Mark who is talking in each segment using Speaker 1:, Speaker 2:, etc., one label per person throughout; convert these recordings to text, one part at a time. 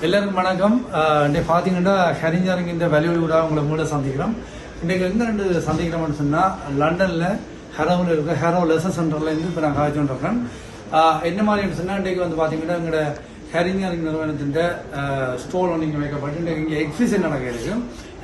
Speaker 1: எல்லாருக்கும் வணக்கம். இன்றைக்கு பார்த்தீங்கன்னா ஹரிஞ்சரிங் இந்த வெளியூர் விட உங்களை மூட சந்திக்கிறோம். இன்றைக்கு எங்கே ரெண்டு சந்திக்கிறோம்னு சொன்னால் லண்டனில் ஹெரோவில் இருக்க ஹெரோ லெசன் சென்டரில் இருந்து இப்போ நான் காய்ச்சிட்டு இருக்கேன் என்ன மாதிரி சொன்னால் இன்றைக்கு வந்து பார்த்தீங்கன்னா எங்களோட ஹரிஞ்சரிங் நிறுவனத்தின் ஸ்டோல் ஒன்று இங்கே வைக்கப்பட்டு இன்றைக்கு இங்கே எக்ஸிபிஷன் நடக்க இருக்கு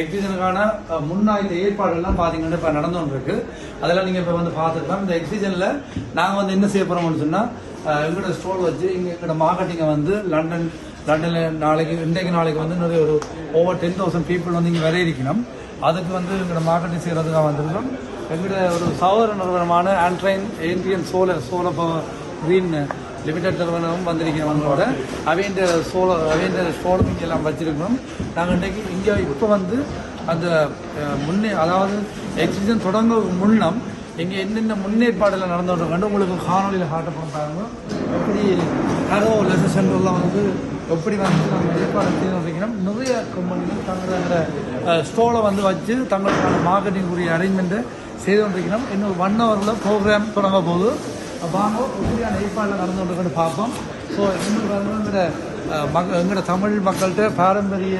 Speaker 1: எக்ஸிபிஷனுக்கான அஹ், முன்னாய்ந்த ஏற்பாடுகள்லாம் பார்த்தீங்கன்னா இப்போ நடந்துட்டு இருக்கு அதெல்லாம் நீங்கள் இப்போ வந்து பார்த்துக்கலாம். இந்த எக்ஸிபிஷனில் நாங்கள் வந்து என்ன செய்ய போகிறோம்னு சொன்னால் எங்களோட ஸ்டோல் வச்சு இங்கே எங்களோட மார்க்கெட்டிங்கை வந்து லண்டன் லண்டனில் நாளைக்கு இன்றைக்கு நாளைக்கு வந்து நிறைய ஒரு ஓவர் டென் தௌசண்ட் பீப்புள் வந்து இங்கே வர இருக்கணும் அதுக்கு வந்து எங்களோட மார்க்கெட்டிங் செய்கிறதுக்காக வந்திருக்கோம். எங்களோட ஒரு சகோதர நிறுவனமான ஆண்ட்ரைன் ஏந்தியன் solar solar power green limited நிறுவனமும் வந்திருக்கிறவங்களோட அவங்களோட சோலர் அவைன்ற சோலர் இங்கே எல்லாம் வச்சிருக்கணும். நாங்கள் இன்றைக்கு இங்கே இப்போ வந்து அந்த முன்னே அதாவது எக்ஸிபிஷன் தொடங்க முன்னம் இங்கே என்னென்ன முன்னேற்பாடுகள் நடந்துட்டு கண்டு உங்களுக்கு காணொலியில் காட்டப்படும் பாருங்க. எப்படி ஹரோ லெசன் சென்டர்லாம் வந்து எப்படி வந்து நம்ம ஏற்பாடு செய்து வந்திருக்கிறோம் நிறைய கம்பெனிகள் தங்களோட ஸ்டோலை வந்து வச்சு தங்களுக்கான மார்க்கெட்டிங் உரிய அரேஞ்ச்மெண்ட்டு செய்து கொண்டிருக்கிறோம் இன்னும் ஒன் ஹவரில் ப்ரோக்ராம் தொடங்க போது வாங்க எப்படியான ஏற்பாடில் நடந்து கொண்டிருக்குன்னு பார்ப்போம். ஸோ எங்களுக்கு வந்து எங்களோட எங்களோட தமிழ் மக்கள்கிட்ட பாரம்பரிய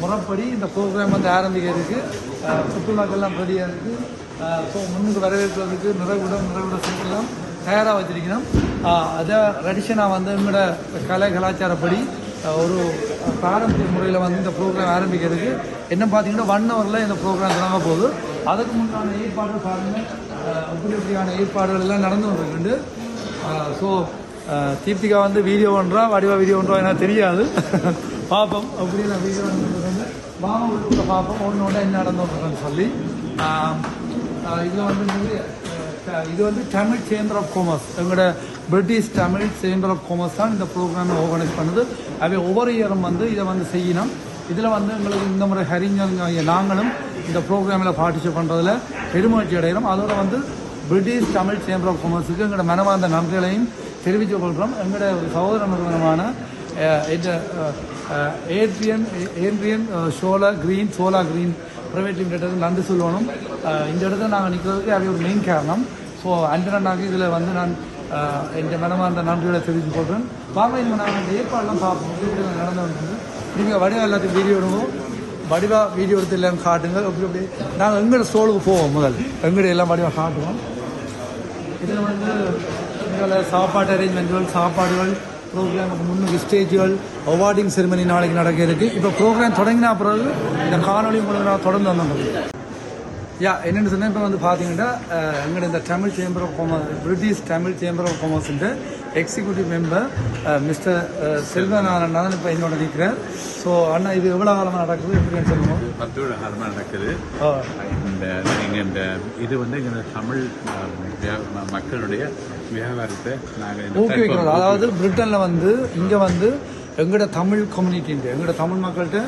Speaker 1: முறைப்படி இந்த ப்ரோக்ராம் வந்து ஆரம்பிக்கிறதுக்கு அஹ், சுற்றுலாக்கெல்லாம் ரெடியாக இருக்குது ஸோ முன்னுக்கு வரவேற்கிறதுக்கு நிறைவிடம் நிறைவிட சேர்க்கலாம். தயாராக வச்சிருக்கிறோம். அதை ரெடிஷனாக வந்து எங்களோட கலை கலாச்சாரப்படி ஒரு பாரம்பரிய முறையில் வந்து இந்த ப்ரோக்ராம் ஆரம்பிக்கிறதுக்கு என்ன பார்த்தீங்கன்னா ஒன் ஹவரில் இந்த ப்ரோக்ராம் தொடங்க போகுது. அதுக்கு முன்னான ஏற்பாடு பாருங்கள் அப்படி இப்படியான ஏற்பாடுகள் எல்லாம் நடந்து கொண்டிருக்கு ஸோ தீப்திகா வந்து வீடியோ ஒன்றா வடிவா வீடியோ ஒன்றா எனக்கு தெரியாது. பார்ப்போம் அப்படி நான் வீடியோ வந்து வாங்க உள்ள பார்ப்போம் ஒன்று ஒன்று என்ன நடந்துருக்குன்னு சொல்லி. இதில் வந்து இது வந்து தமிழ் சேம்பர் ஆஃப் காமர்ஸ் எங்களோட British Tamil chamber of commerce தான் இந்த ப்ரோக்ராமை ஆர்கனைஸ் பண்ணுது. அவை ஒவ்வொரு இயரும் வந்து இதை வந்து செய்யணும். இதில் வந்து எங்களுக்கு இந்த முறை ஹரிஞ்சங்க நாங்களும் இந்த ப்ரோக்ராமில் பார்ட்டிசிபேட் பண்ணுறதுல பெருமகிழ்ச்சி அடைகிறோம். அதோட வந்து பிரிட்டிஷ் தமிழ் சேம்பர் ஆஃப் காமர்ஸுக்கு எங்களோட மனமார்ந்த நன்றிகளையும் தெரிவித்துக் கொள்கிறோம். எங்களோட சகோதர நிறுவனமான Adrian Adrian solar green solar green private limited நன்றி சொல்லணும் இந்த இடத்துல நாங்கள் நிற்கிறதுக்கு அது ஒரு மெயின் காரணம். ஸோ அண்டனாக இதில் வந்து நான் என் மனமார்ந்த நன்றிகளை தெரிவித்துக் கொள்கிறேன் வாங்க இந்த நாங்கள் இந்த ஏற்பாடெல்லாம் பார்ப்போம். நடந்து வந்தது நீங்கள் வடிவா எல்லாத்தையும் வீடியோ எடுவோம் வடிவா வீடியோ எடுத்து எல்லாம் காட்டுங்க அப்படி அப்படி நாங்கள் எங்களோட ஸ்டோலுக்கு போவோம் முதல். எங்கட எல்லாம் வடிவாக காட்டுவோம். இதில் வந்து எங்களை சாப்பாட்டு அரேஞ்ச்மெண்ட்டுகள் சாப்பாடுகள் ப்ரோக்ராமுக்கு முன்னுக்கு ஸ்டேஜ்கள் அவார்டிங் செரிமனி நாளைக்கு நடக்க இப்போ ப்ரோக்ராம் தொடங்கினா பிறகு இந்த காணொலி மூலம் நான் தொடர்ந்து வந்தோம் யா என்னென்னு சொன்னால் இப்போ வந்து பார்த்தீங்கன்னா எங்களோட இந்த Tamil chamber of commerce British Tamil chamber of காமர்ஸுன்ற executive member mister Selvanathan தான் இப்போ என்னோட நிற்கிறேன் ஸோ அண்ணா இது எவ்வளோ காலமாக நடக்குது? எப்படின்னு சொல்லுவோம்
Speaker 2: பத்து விட காலமாக நடக்குது. இந்த நீங்கள் இந்த இது வந்து எங்கள் தமிழ் மக்களுடைய வியாபாரத்தை நாங்கள்
Speaker 1: ஊக்குவிக்கிறது அதாவது பிரிட்டனில் வந்து இங்கே வந்து எங்களோட தமிழ் கம்யூனிட்டின்ற எங்களோட தமிழ் மக்கள்கிட்ட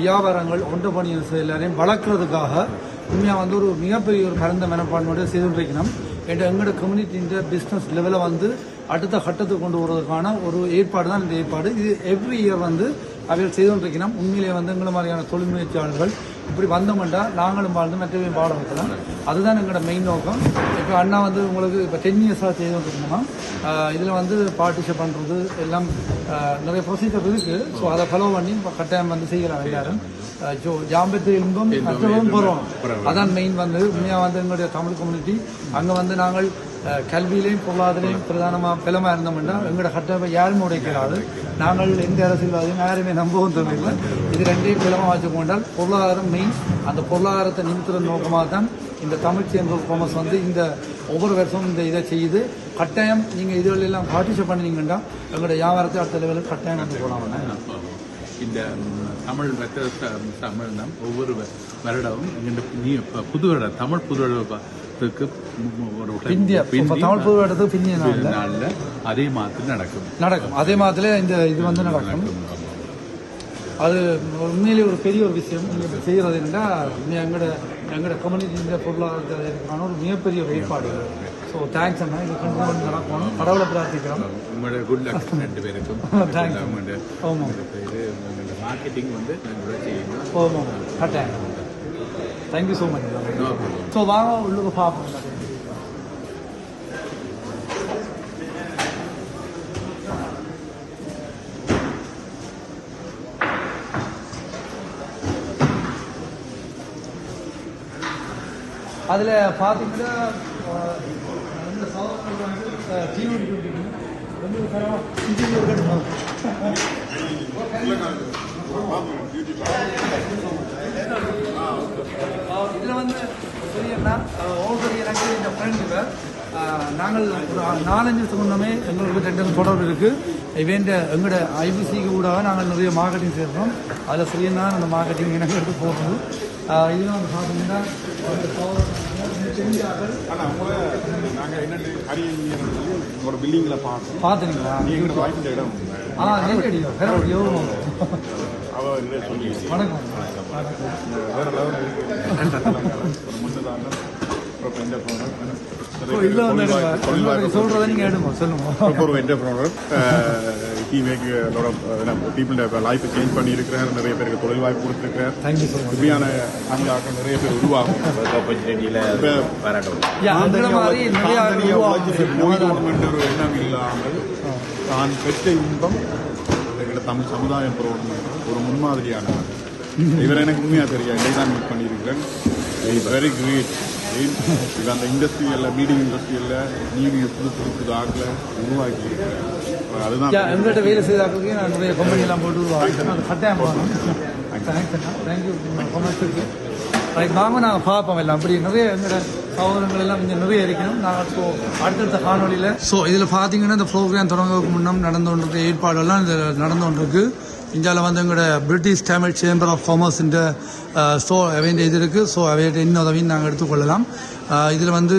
Speaker 1: வியாபாரங்கள் ஒன்று பணிகள் எல்லாரையும் வளர்க்குறதுக்காக உண்மையாக வந்து ஒரு மிகப்பெரிய ஒரு பரந்த செய்து கொண்டிருக்கணும். என்ற எங்களோட கம்யூனிட்டின்ற பிஸ்னஸ் லெவலை வந்து அடுத்த கட்டத்துக்கு கொண்டு வருவதற்கான ஒரு ஏற்பாடு தான் இந்த ஏற்பாடு. இது எவ்ரி இயர் வந்து அவைகள் செய்து கொண்டிருக்கணும். உண்மையிலே வந்து எங்களை மாதிரியான தொழில் முயற்சியாளர்கள் இப்படி வந்தோம்னா நாங்களும் வாழ்ந்து மற்றவையும் பாட வைக்கலாம். அதுதான் எங்களோட மெயின் நோக்கம். இப்போ அண்ணா வந்து உங்களுக்கு இப்போ டென் இயர்ஸாக செய்து வந்துருக்கோமா இதில் வந்து பார்ட்டிசிபேட் பண்ணுறது எல்லாம் நிறைய ப்ரொசீஜர் இருக்குது ஸோ அதை ஃபாலோ பண்ணி இப்போ கட்டாயம் வந்து செய்கிறாங்க எல்லாரும். ஆஹ், ஜோ ஜாம்பத்து இன்பம் மற்றவரும் போகிறோம் அதான் மெயின் வந்து உண்மையாக வந்து எங்களுடைய தமிழ் கம்யூனிட்டி அங்கே வந்து நாங்கள் கல்வியிலையும் பொருளாதாரையும் பிரதானமாக பலமாக இருந்தோம்னா எங்களோட கட்டமை யாரும் உடைக்கிறாது நாங்கள் எந்த அரசியல்வாதியும் யாருமே நம்பவும் தேவையில்லை இது ரெண்டையும் பலமாக வச்சுக்கொண்டால் பொருளாதாரம் மெயின் அந்த பொருளாதாரத்தை நிமித்துற நோக்கமாக தான் இந்த தமிழ் சேம்பர் காமர்ஸ் வந்து இந்த ஒவ்வொரு வருஷமும் இந்த இதை செய்யுது கட்டாயம் நீங்கள் இதுல எல்லாம் பார்ட்டிசிபேட் பண்ணினீங்கன்னா எங்களோட வியாபாரத்தை அடுத்த லெவலுக்கு கட்டாயம் கொண்டு போகலாம்
Speaker 2: இந்த தமிழ் வெத்த சம்மேளனம் ஒவ்வொரு வருடமும் இப்ப புது வருடம் தமிழ் புது வருடத்துக்கு ஒரு
Speaker 1: தமிழ் புது இடத்துக்கு பிந்திய நாளில்?
Speaker 2: அதே மாதிரி நடக்கும்.
Speaker 1: நடக்கும். அதே மாதிரி இந்த இது வந்து நடக்கும். அது உண்மையிலேயே ஒரு பெரிய ஒரு விஷயம். நீங்கள் செய்கிறது என்னன்னா எங்களோட எங்களோட கம்யூனிட்டியின் பொருளாதாரத்திற்கான ஒரு மிகப்பெரிய ஒரு ஏற்பாடு ஸோ தேங்க்ஸ் அண்ணா. இது கண்டிப்பாக நடக்கணும். கடவுளை பிரார்த்திக்கிறோம்.
Speaker 2: உங்களோட குட் லக் ரெண்டு பேருக்கும். உங்களோட
Speaker 1: ஆமாம்
Speaker 2: இது மார்க்கெட்டிங் வந்து
Speaker 1: ஆமாம் கட்டாயம் தேங்க்யூ ஸோ மச். ஸோ வாங்க உள்ளுக்கு பார்ப்போம். அதில் பார்த்தீங்கன்னா இந்த சோதனை வந்து டிவி இதில் வந்து பெரியண்ணா ஓல்ரெடி எனக்கு இந்த ஃப்ரெண்டுங்க நாங்கள் ஒரு நாலஞ்சு வருஷம் எங்களுக்கு ரெண்டு தொடர்பு இருக்குது இவன் எங்களோட ஐபிசிக்கு கூட நாங்கள் நிறைய மார்க்கெட்டிங் செய்கிறோம். அதில் சரியன்னா அந்த மார்க்கெட்டிங் எனக்கு எடுத்து போகிறது இதெல்லாம் வந்து பார்த்தீங்கன்னா ஒரு சோதனை தெரிஞ்சார்கள்
Speaker 3: ஆனால் நாங்கள் என்னென்னு ஹரி உங்களோட பில்டிங்கில் பார்த்தோம்
Speaker 1: பார்த்துனீங்களா
Speaker 3: நீ எங்களோட வாய்ப்பு இடம்
Speaker 1: ஆ நேரடியோ வேறடியோ
Speaker 3: அவள் என்ன சொல்லி
Speaker 1: வணக்கம்
Speaker 3: வேற லெவல் இருக்கு ஒரு முன்னதான ஒரு என்டர்பிரனர்
Speaker 1: நீங்கள் எடுங்க சொல்லுங்க
Speaker 3: ஒரு என்டர்பிரனர் ஹி மேக் பீப்புள் லைஃப்பை சேஞ்ச் பண்ணி இருக்கிறார் நிறைய பேருக்கு தொழில் வாய்ப்பு கொடுத்துருக்கிறார்.
Speaker 1: தேங்க்யூ ஸோ மச்
Speaker 3: இப்படியான நிறைய பேர் உருவாகும். ஒரு எண்ணம் இல்லாமல் தான் பெற்ற இன்பம் தமிழ் சமுதாயம் புரோட்டம் ஒரு முன்மாதிரியானவர் இவர் எனக்கு உண்மையாக தெரியும் இதை தான் மீட் பண்ணியிருக்கிறேன் வெரி கிரேட் இது அந்த இண்டஸ்ட்ரியல்ல மீடியம் இண்டஸ்ட்ரியல்ல நீங்க புது புது புது ஆட்களை உருவாக்கி அதுதான்
Speaker 1: எங்கள்கிட்ட வேலை செய்தாக்களுக்கு நான் நிறைய கம்பெனிலாம் போட்டு கட்டாயம் தேங்க்யூ வாங்க நாங்கள் பார்ப்போம் எல்லாம். அப்படி நிறைய எங்களோட சகோதரங்கள் எல்லாம் இங்கே நிறைய இருக்கணும். நாங்கள் ஸோ அடுத்தடுத்த காணொலியில் ஸோ இதில் பார்த்தீங்கன்னா இந்த ப்ரோக்ராம் தொடங்குறதுக்கு முன்னம் நடந்து கொண்டிருக்க ஏற்பாடெல்லாம் இதில் நடந்து கொண்டிருக்கு. இந்தியாவில் வந்து எங்களோட பிரிட்டிஷ் தமிழ் சேம்பர் ஆஃப் காமர்ஸ்ன்ற ஸோ அவையின் இது இருக்குது ஸோ அவையிட்ட இன்னும் உதவியும் நாங்கள் எடுத்துக்கொள்ளலாம். இதில் வந்து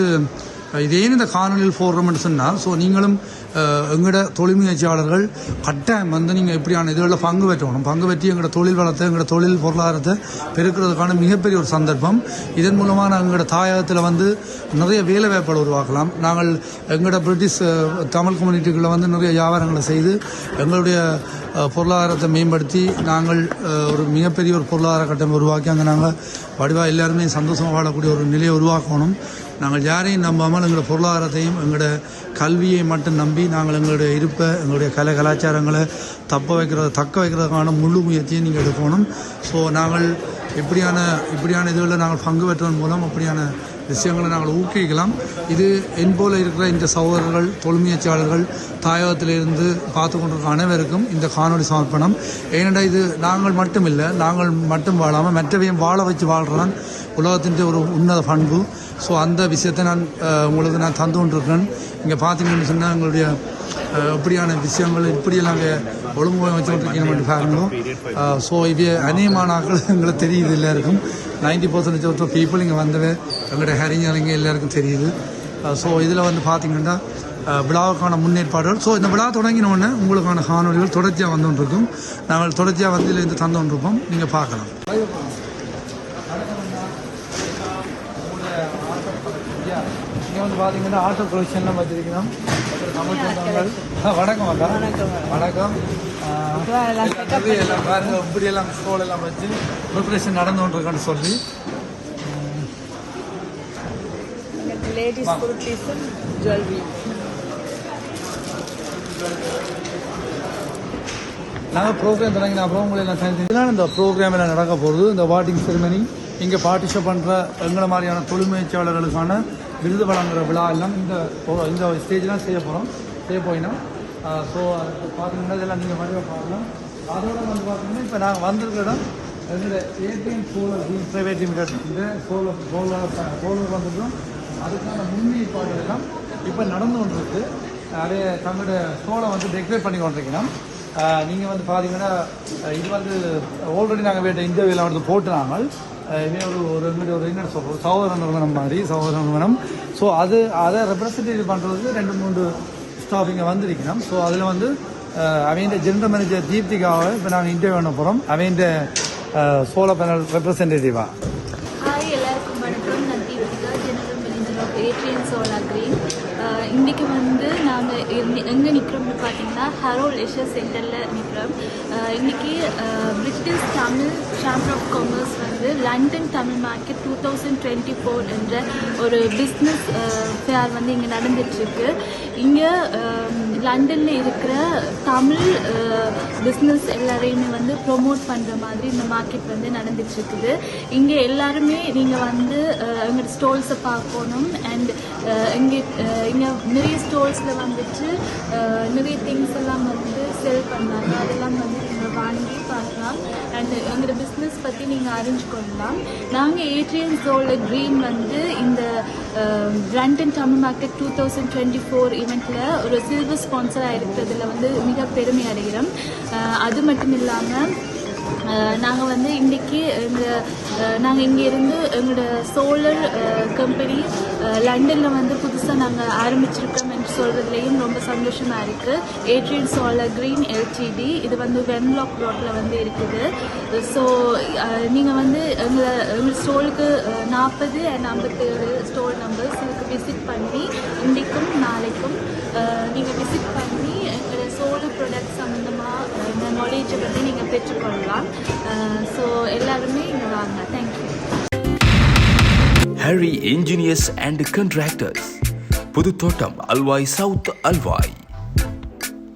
Speaker 1: இதே இந்த காணொலியில் போடுறோம்னு சொன்னால் ஸோ நீங்களும் எங்களோட தொழில் முயற்சியாளர்கள் கட்டாயம் வந்து நீங்கள் இப்படியான இதுகளில் பங்கு பெற்றணும் பங்கு பெற்றி எங்களோட தொழில் வளத்தை எங்களோட தொழில் பொருளாதாரத்தை பெருக்கிறதுக்கான மிகப்பெரிய ஒரு சந்தர்ப்பம். இதன் மூலமாக நாங்கள் எங்களோட தாயகத்தில் வந்து நிறைய வேலை வாய்ப்புகளை உருவாக்கலாம். நாங்கள் எங்களோட பிரிட்டிஷ் தமிழ் கம்யூனிட்டிகளில் வந்து நிறைய வியாபாரங்களை செய்து எங்களுடைய பொருளாதாரத்தை மேம்படுத்தி நாங்கள் ஒரு மிகப்பெரிய ஒரு பொருளாதார கட்டம் உருவாக்கி அங்கே நாங்கள் வடிவாக எல்லாருமே சந்தோஷமாக வாழக்கூடிய ஒரு நிலையை உருவாக்கணும். நாங்கள் யாரையும் நம்பாமல் எங்களோட பொருளாதாரத்தையும் எங்களோட கல்வியை மட்டும் நம்பி நாங்கள் எங்களுடைய இருப்பை எங்களுடைய கலை கலாச்சாரங்களை தப்ப வைக்கிறத தக்க வைக்கிறதுக்கான முழு முயற்சியை நீங்கள் எடுக்கணும். ஸோ நாங்கள் இப்படியான இப்படியான இதுகளில் நாங்கள் பங்கு பெற்றதன் மூலம் அப்படியான விஷயங்களை நாங்கள் ஊக்குவிக்கலாம். இது என் போல இருக்கிற இந்த சகோதரர்கள் தொழுமையாட்சியாளர்கள் தாயகத்திலிருந்து பார்த்து கொண்டிருக்க அனைவருக்கும் இந்த காணொலி சமர்ப்பணம். ஏனென்றா இது நாங்கள் மட்டும் இல்லை நாங்கள் மட்டும் வாழாமல் மற்றவையும் வாழ வச்சு வாழ்கிறதான் உலகத்தின் ஒரு உன்னத பண்பு. ஸோ அந்த விஷயத்தை நான் உங்களுக்கு நான் தந்து கொண்டிருக்கிறேன். இங்கே பார்த்தீங்கன்னு சொன்னால் எங்களுடைய இப்படியான விஷயங்கள் இப்படியெல்லாம் இங்கே ஒழுங்கு வச்சு கொண்டிருக்கீங்க பாருங்களோ ஸோ இது அநேகமான எங்களை எங்களுக்கு தெரியுது எல்லாருக்கும். நைன்டி பர்சன்டேஜ் ஆஃப் பீப்புள் இங்கே வந்தவே எங்களுடைய ஹரிஞர் எல்லாருக்கும் தெரியுது. ஸோ இதில் வந்து பார்த்தீங்கன்னா விழாவுக்கான முன்னேற்பாடுகள். ஸோ இந்த விழா தொடங்கினோடனே உங்களுக்கான காணொலிகள் தொடர்ச்சியாக வந்துகிட்டு இருக்கும் நாங்கள் தொடர்ச்சியாக வந்து இதில் இருந்து தந்து இருப்போம் நீங்கள் பார்க்கலாம். பார்த்தீங்கன்னா ஆட்டோ கலெக்ஷன்லாம் அப்புறம் தமிழ் வணக்கம் வணக்கம். ஆ, எல்லாம் பாருங்க இப்படி எல்லாம் ஸ்டோல் எல்லாம் வச்சு ப்ரிப்பரேஷன் நடந்து கொண்டிருக்கான்னு சொல்லி.
Speaker 4: லேடிஸ் குர்த்திஸ் ஜுவல்லரி
Speaker 1: நாங்கள் ப்ரோக்ராம் தொடங்கின அப்புறம் உங்களை எல்லாம் இந்த ப்ரோக்ராம் எல்லாம் நடக்க போகுது. இந்த வாட்டிங் செரிமனி இங்கே பார்ட்டிசிபேட் பண்ணுற எங்களை மாதிரியான தொழில் முயற்சியாளர்களுக்கான விருது வழங்குற விழா எல்லாம் இந்த இந்த ஸ்டேஜ்லாம் செய்ய போகிறோம் செய்ய போயினா ஸோ பார்த்தீங்கன்னா இதெல்லாம் நீங்கள் வடிவாக பார்க்கலாம் அதோட வந்து பார்த்தீங்கன்னா இப்போ நாங்கள் வந்திருக்க இடம் எங்களோட ஏடிஎம் சோலர் ப்ரைவேட் லிமிடெட் இந்த சோலர் சோலர் சோலர் வந்துருக்கோம். அதுக்கான முன்னேற்பாடு எல்லாம் இப்போ நடந்து கொண்டிருக்கு. அதே தங்களோட சோலை வந்து டெக்கரேட் பண்ணி கொண்டிருக்கணும் நீங்கள் வந்து பார்த்தீங்கன்னா இது வந்து ஆல்ரெடி நாங்கள் வேண்ட இன்டர்வியூவில் வந்து போட்டு நாங்கள் ஒரு ஒரு எங்களுடைய ஒரு என்ன சொல்கிறோம் சகோதர நிறுவனம் மாதிரி சகோதர நிறுவனம். ஸோ அது அதை ரெப்ரசன்டேட்டிவ் பண்ணுறதுக்கு ரெண்டு மூன்று ஸ்டாஃப் இங்கே வந்திருக்கணும். ஸோ அதில் வந்து அவன் ஜெனரல் மேனேஜர் தீப்திகாவை இப்போ நாங்கள் இன்டர்வியூ பண்ண போகிறோம் அவங்க சோலார் பேனல் ரெப்ரசன்டேட்டிவாக
Speaker 5: ஹாய் எல்லாருக்கும் வணக்கம் நான் Deepika general manager of Adrian solar green இன்னைக்கு வந்து நாங்கள் எங்கே நிற்கிறோம்னு பார்த்தீங்கன்னா ஹரோ லெஷர் சென்டரில் நிற்கிறோம் இன்னைக்கு British Tamil chamber of commerce வந்து London Tamil market two thousand twenty four என்ற ஒரு பிஸ்னஸ் ஃபேர் வந்து இங்கே நடந்துட்டுருக்கு. இங்கே லண்டனில் இருக்கிற தமிழ் பிஸ்னஸ் எல்லாரையுமே வந்து ப்ரொமோட் பண்ணுற மாதிரி இந்த மார்க்கெட் வந்து நடந்துட்டுருக்குது. இங்கே எல்லாருமே நீங்கள் வந்து அஹ், எங்களோட பார்க்கணும். அண்ட் இங்கே இங்கே நிறைய ஸ்டோர்ஸில் வந்துட்டு நிறைய திங்ஸ் எல்லாம் வந்து செல் பண்ணாங்க. அதெல்லாம் வந்து நீங்கள் வாங்கி பார்க்கலாம். அண்ட் எங்களோட பிஸ்னஸ் பற்றி நீங்கள் அறிஞ்சு கொள்ளலாம் நாங்கள் ஏட்ரியன் ஜோல க்ரீன் வந்து இந்த Brandon Tamil market two thousand twenty four ஈவெண்ட்டில் ஒரு சில்வர் ஸ்பான்சராக இருக்கிறதுல வந்து மிக பெருமை அடைகிறோம். அது மட்டும் இல்லாமல் நாங்கள் வந்து இன்றைக்கி எங்கள் நாங்கள் இங்கே இருந்து எங்களோட சோலர் கம்பெனி லண்டனில் வந்து புதுசாக நாங்கள் ஆரம்பிச்சிருக்கோம். சொல்கிறதுலேயும் ரொம்ப சந்தோஷமாக இருக்குது ஏட்ரியன் சோலார் க்ரீன் எல்டிடி இது வந்து வென்லாக் ரோட்டில் வந்து இருக்குது. ஸோ நீங்கள் வந்து எங்களை எங்கள் ஸ்டோலுக்கு நாற்பது அண்ட் ஐம்பத்தேழு ஸ்டோல் நம்பர்ஸ் இதுக்கு விசிட் பண்ணி இன்றைக்கும் நாளைக்கும் நீங்கள் விசிட் பண்ணி எங்களோட சோலு ப்ராடக்ட் சம்மந்தமாக இந்த நாலேஜை பற்றி நீங்கள் பெற்றுக்கொள்ளலாம். ஸோ எல்லாருமே இங்கே வாங்க. Thank you
Speaker 6: Hari engineers and contractors Puthuthottam Alwaye south Alwaye.